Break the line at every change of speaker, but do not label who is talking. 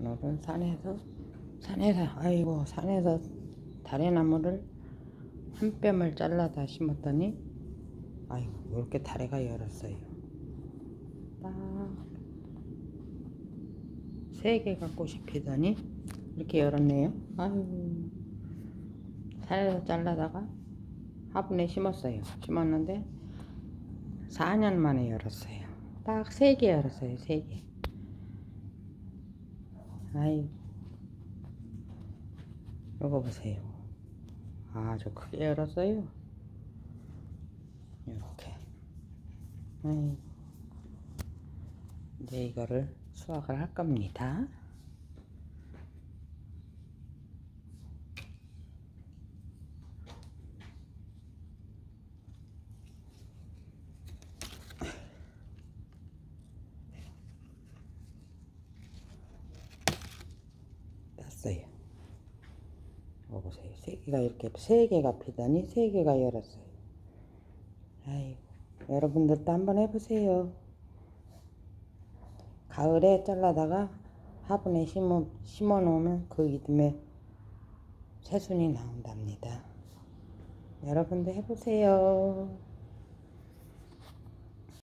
오늘은 산에서 산에서 아이고 산에서 다래나무를 한 뼘을 잘라다 심었더니 아이고 이렇게 다래가 열었어요. 딱 세 개가 꽃이 피더니 이렇게 열었네요. 아유 산에서 잘라다가 화분에 심었어요. 심었는데 4년 만에 열었어요. 딱 세 개 열었어요. 세 개. 아이, 이거 보세요. 아주 크게 열었어요. 이렇게. 아이, 이제 이거를 수확을 할 겁니다. 이거 보세요. 세 개가 이렇게 세 개가 피더니 세 개가 열었어요. 아이고, 여러분들도 한번 해보세요. 가을에 잘라다가 화분에 심어, 심어 놓으면 그 이듬해 새순이 나온답니다. 여러분도 해보세요.